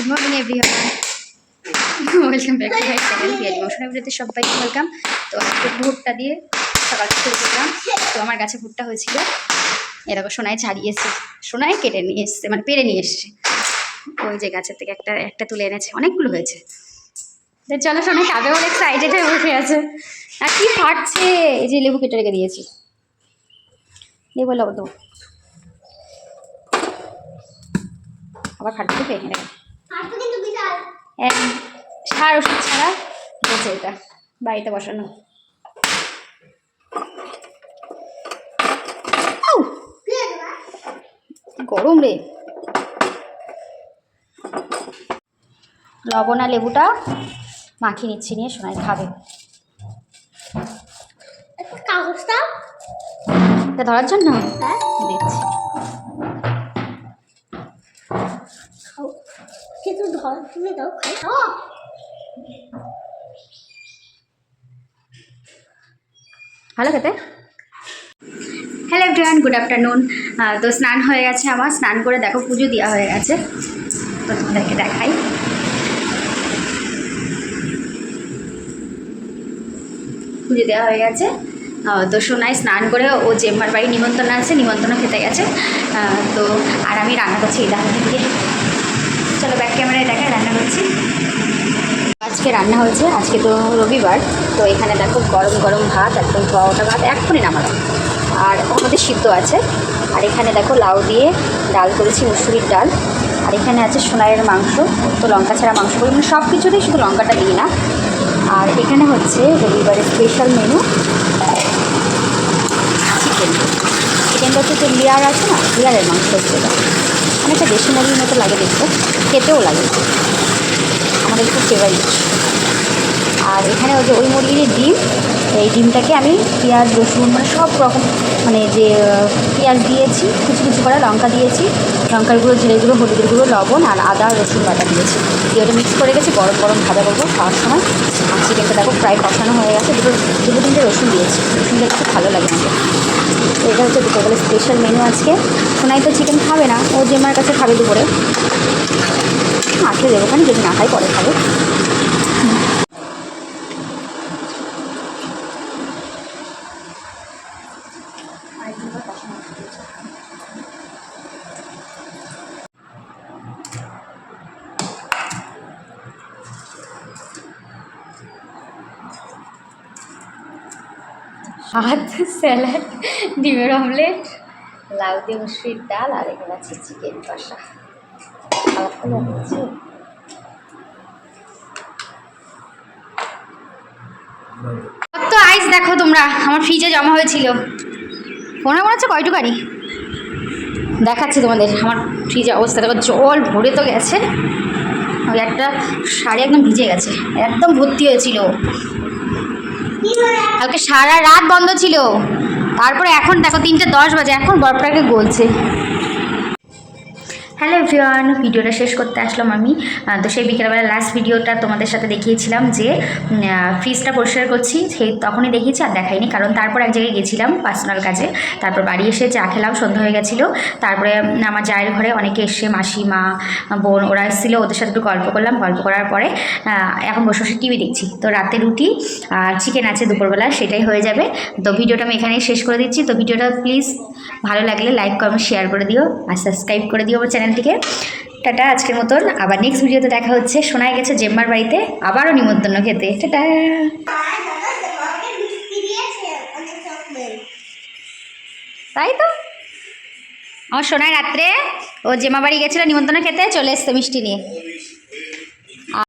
Good morning everyone welcome back to my channel বিয়ারি এভরিতে সবাইকে welcome তো আজকে ভুট্টা দিয়ে সকাল শুরু করলাম। তো আমার গাছে ভুট্টা হয়েছিল এরকম সোনায় ছাড়িয়ে এসছে। সোনায় কেটে নিয়ে এসছে মানে পেরে নিয়ে এসছে। ওই যে গাছের থেকে একটা একটা তুলে এনেছে, অনেকগুলো হয়েছে। তো চলো সোনায় খাবে বলে এক্সাইটেড হয়ে বসে আছে। আর কি ফাটছে? এই যে লেবু কেটে রেখে দিয়েছি। লেবু লব তো আবার ফাটছে তো এখানে এক সার ওষুধ ছাড়া হয়েছে এটা বাড়িতে বসানো। গরম রে। লবণ আর লেবুটা মাখিয়ে নিচ্ছি নিয়ে সোনাই খাবে। কাগজটা ধরার জন্য? হ্যাঁ। দিচ্ছি। ধর তুমি দাও খাই ভালো খেতে। হ্যালো এভরিওয়ান গুড আফটারনুন তো স্নান হয়ে গেছে আমার। স্নান করে দেখো, পুজো দেওয়া হয়ে গেছে। তো তোমাদেরকে দেখাই। পুজো দেওয়া হয়ে গেছে। তো সোনাই স্নান করে ও জেম্মার বাড়ি নিমন্ত্রণ আছে, নিমন্ত্রণ খেতে গেছে। তো আর আমি রান্না করছি এই দাঁড়া দিয়ে চলো ব্যাক ক্যামেরায় দেখাই, রান্না করছি। আজকে রান্না হয়েছে, আজকে তো রবিবার, তো এখানে দেখো গরম গরম ভাত, একদম ধোয়া ভাত, এক্ষুনি নামানো আর মধ্যে সিদ্ধ আছে, আর এখানে দেখো লাউ দিয়ে ডাল করেছি, মুসুরির ডাল। আর এখানে আছে সোনাইয়ের মাংস, তো লঙ্কা ছাড়া মাংস করি মানে সব কিছুতেই শুধু লঙ্কাটা দিই না। আর এখানে হচ্ছে রবিবারের স্পেশাল মেনু চিকেন চিকেনটা হচ্ছে যে লেয়ার আছে না, লেয়ারের মাংস হচ্ছে অনেকটা বেশি মুরগির মতো লাগে দেখতে খেতেও লাগে। আমাদের খুব ফেভারিট আর এখানে ওই যে ওই মুরগির ডিম। এই ডিমটাকে আমি পেঁয়াজ, রসুন মানে সব রকম মানে যে, পেঁয়াজ দিয়েছি, কিছু কিছু করা লঙ্কা দিয়েছি, লঙ্কার গুঁড়ো জিরে গুঁড়ো, হলুদের গুঁড়ো, লবণ আর আদা, রসুন বাটা দিয়েছি। দিয়ে ওটা মিক্স করে গেছি, গরম গরম ভাজা করব খাওয়ার সময়। আর চিকেনটা দেখো প্রায় কষানো হয়ে গেছে, দুটো দুটো তিনটে রসুন দিয়েছি। রসুনটা খুব ভালো লাগে আমাকে তো এটা হচ্ছে দুপুরবেলা স্পেশাল মেনু আজকে। সোনাই তো চিকেন খাবে না, ও জেমার কাছে খাবে দুপুরে। আসলে দেবো ওখানে যদি না খাই পরে খাবে। ভাত, স্যালাড, ডিমের অমলেট, লাউ দিয়ে মুসুরির ডাল, আর এখানে আছে চিকেন কষা। তো আইস দেখো তোমরা, আমার ফ্রিজে জমা হয়েছিল। মনে মনে হচ্ছে কয়টুকারি দেখাচ্ছি তোমাদের, আমার ফ্রিজে অবস্থা। দেখো, জল ভরে তো গেছে। একটা শাড়ি একদম ভিজে গেছে। একদম ভর্তি হয়েছিল। কালকে সারা রাত বন্ধ ছিল। তারপরে এখন দেখো তিনটে দশ বাজে এখন বরফটাকে গলছে। হ্যালো এভরিওয়ান ভিডিওটা শেষ করতে আসলাম আমি। তো সেই বিকেলবেলা লাস্ট ভিডিওটা তোমাদের সাথে দেখিয়েছিলাম যে ফ্রিজটা পরিষ্কার করছি। সেই তখনই দেখিয়েছি আর দেখাইনি, কারণ তারপর এক জায়গায় গেছিলাম পার্সোনাল কাজে। তারপর বাড়ি এসে চা খেলাম সন্ধ্যা হয়ে গেছিল। তারপরে আমার জায়ের ঘরে অনেকে এসে মাসি, মা, বোন, ওরা এসেছিল, ওদের সাথে একটু গল্প করলাম। গল্প করার পরে এখন বসে বসে টিভি দেখছি। তো রাতে রুটি আর চিকেন আছে দুপুরবেলা, সেটাই হয়ে যাবে। তো ভিডিওটা আমি এখানেই শেষ করে দিচ্ছি। তো ভিডিওটা প্লিজ ভালো লাগলে লাইক কমেন্ট শেয়ার করে দিও। আর সাবস্ক্রাইব করে দিও আমার চ্যানেলটিকে টাটা, আজকের মতন। আবার নেক্সট ভিডিওতে দেখা হচ্ছে। শোনায় গেছে জেম্মার বাড়িতে। আবারও নিমন্ত্রণ খেতে। টাটা। তাই তো। আমার সোনায় রাত্রে ও জেমা বাড়ি গেছিল নিমন্ত্রণ খেতে। চলে এসছে মিষ্টি নিয়ে।